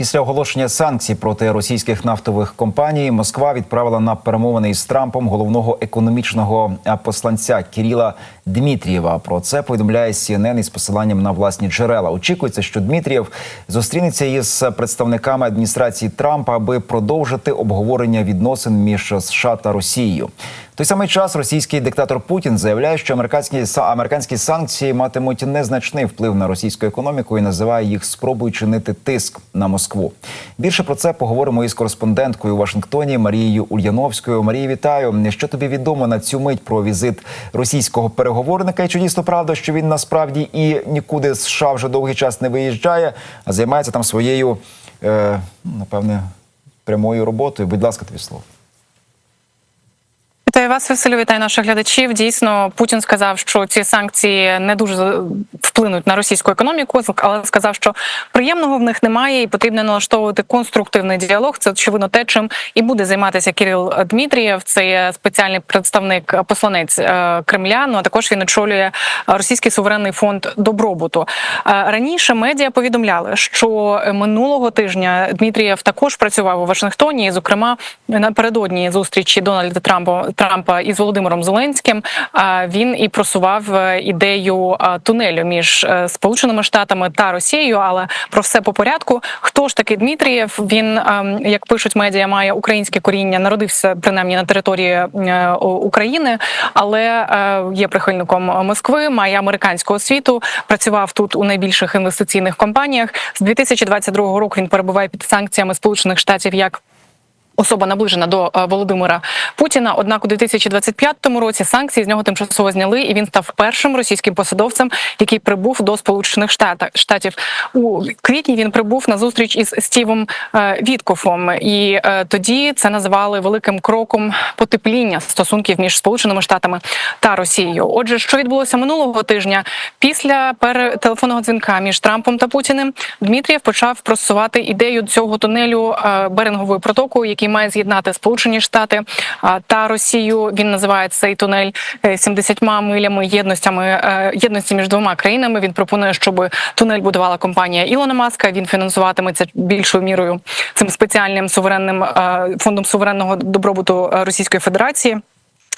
Після оголошення санкцій проти російських нафтових компаній Москва відправила на перемовини із Трампом головного економічного посланця Кіріла Дмитрієва. Про це повідомляє CNN із посиланням на власні джерела. Очікується, що Дмитрієв зустрінеться із представниками адміністрації Трампа, аби продовжити обговорення відносин між США та Росією. Той самий час російський диктатор Путін заявляє, що американські американські санкції матимуть незначний вплив на російську економіку і називає їх спробою чинити тиск на Москву. Більше про це поговоримо із кореспонденткою у Вашингтоні Марією Ульяновською. Марія, вітаю. Що тобі відомо на цю мить про візит російського переговорника? І чи дійсно правда, що він насправді і нікуди з США вже довгий час не виїжджає, а займається там своєю е, напевне прямою роботою? Будь ласка, тобі слово. Вас, Василю, вітаю наших глядачів. Дійсно, Путін сказав, що ці санкції не дуже вплинуть на російську економіку, але сказав, що приємного в них немає, і потрібно налаштовувати конструктивний діалог. Це очевидно те, чим і буде займатися Кирил Дмитрієв. Це спеціальний представник посланець Кремля. Ну а також він очолює російський суверенний фонд добробуту. Раніше медіа повідомляли, що минулого тижня Дмитрієв також працював у Вашингтоні, і, зокрема напередодні зустрічі Дональда Трампа. Трампа із Володимиром Зеленським він і просував ідею тунелю між Сполученими Штатами та Росією. Але про все по порядку. Хто ж такий Дмитрієв? Він, як пишуть медіа, має українське коріння, народився принаймні на території України, але є прихильником Москви, має американську освіту. Працював тут у найбільших інвестиційних компаніях. З 2022 року він перебуває під санкціями Сполучених Штатів як Особа наближена до Володимира Путіна. Однак у 2025 році санкції з нього тимчасово зняли, і він став першим російським посадовцем, який прибув до Сполучених Штатів. У квітні він прибув на зустріч із Стівом Віткофом, і тоді це називали великим кроком потепління стосунків між Сполученими Штатами та Росією. Отже, що відбулося минулого тижня, після телефонного дзвінка між Трампом та Путіним, Дмитрієв почав просувати ідею цього тунелю Берингової протоку, який має з'єднати Сполучені Штати та Росію. Він називає цей тунель 70 милями єдностями єдності між двома країнами. Він пропонує, щоб тунель будувала компанія Ілона Маска. Він фінансуватиметься більшою мірою цим спеціальним суверенним фондом суверенного добробуту Російської Федерації.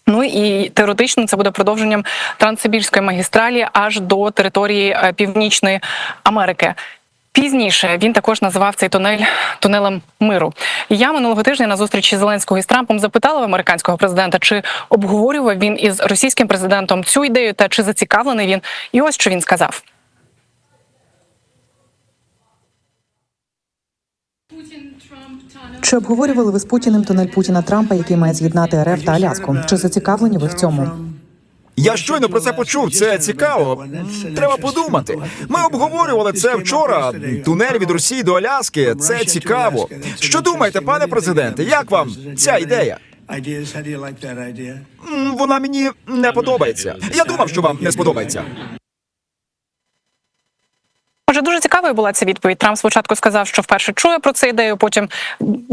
Ну і теоретично це буде продовженням Транссибірської магістралі аж до території Північної Америки. Пізніше він також називав цей тунель тунелем миру. Я минулого тижня на зустрічі Зеленського із Трампом запитала в американського президента, чи обговорював він із російським президентом цю ідею та чи зацікавлений він. І ось що він сказав. Чи обговорювали ви з Путіним тунель Путіна Трампа, який має з'єднати РФ та Аляску? Чи зацікавлені ви в цьому? Я щойно про це почув. Це цікаво. Треба подумати. Ми обговорювали це вчора. Тунель від Росії до Аляски. Це цікаво. Що думаєте, пане президенте? Як вам ця ідея? Вона мені не подобається. Я думав, що вам не сподобається. Дуже цікавою була ця відповідь. Трамп спочатку сказав, що вперше чує про цю ідею. Потім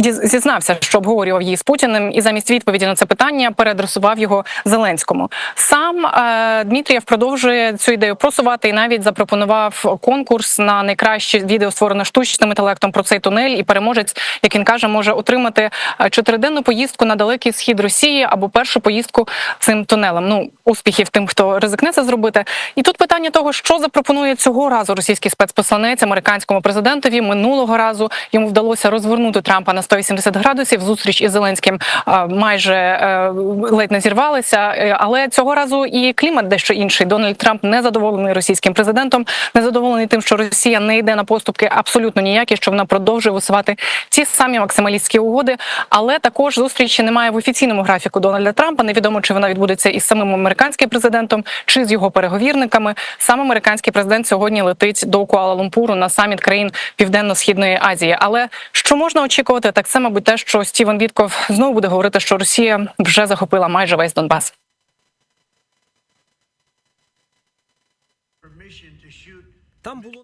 зізнався, що обговорював її з Путіним, і замість відповіді на це питання переадресував його Зеленському. Сам е, Дмитрієв продовжує цю ідею просувати і навіть запропонував конкурс на найкраще відео створене штучним інтелектом про цей тунель. І переможець, як він каже, може отримати чотириденну поїздку на далекий схід Росії або першу поїздку цим тунелем. Ну успіхів тим, хто ризикне це зробити. І тут питання того, що запропонує цього разу російський спецпосланець американському президентові. Минулого разу йому вдалося розвернути Трампа на 180 градусів. Зустріч із Зеленським майже ледь не зірвалися. Але цього разу і клімат дещо інший. Дональд Трамп не задоволений російським президентом, не задоволений тим, що Росія не йде на поступки абсолютно ніякі, що вона продовжує висувати ті самі максималістські угоди. Але також зустрічі немає в офіційному графіку Дональда Трампа. Невідомо чи вона відбудеться із самим американським президентом чи з його переговірниками. Сам американський президент сьогодні летить до Куала-Лумпуру на саміт країн Південно-східної Азії. Але що можна очікувати, так це, мабуть, те, що Стівен Вітков знову буде говорити, що Росія вже захопила майже весь Донбас. Там було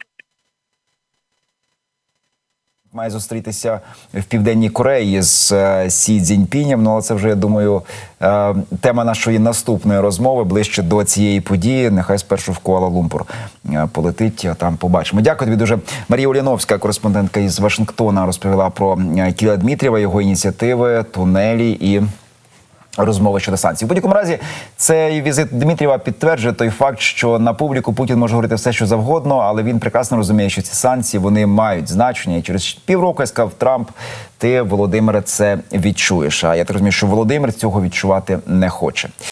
Має зустрітися в південній Кореї з е, Сі Цзіньпінем. Ну але це вже я думаю е, тема нашої наступної розмови ближче до цієї події. Нехай спершу в Куала-Лумпур е, полетить. Там побачимо. Дякую тобі дуже. Марія Уліновська, кореспондентка із Вашингтона, розповіла про Кіла Дмитрієва, його ініціативи, тунелі і. Розмови щодо санкцій. В будь-якому разі цей візит Дмитрієва підтверджує той факт, що на публіку Путін може говорити все, що завгодно, але він прекрасно розуміє, що ці санкції вони мають значення. І через півроку я сказав Трамп, ти Володимире це відчуєш. А я так розумію, що Володимир цього відчувати не хоче.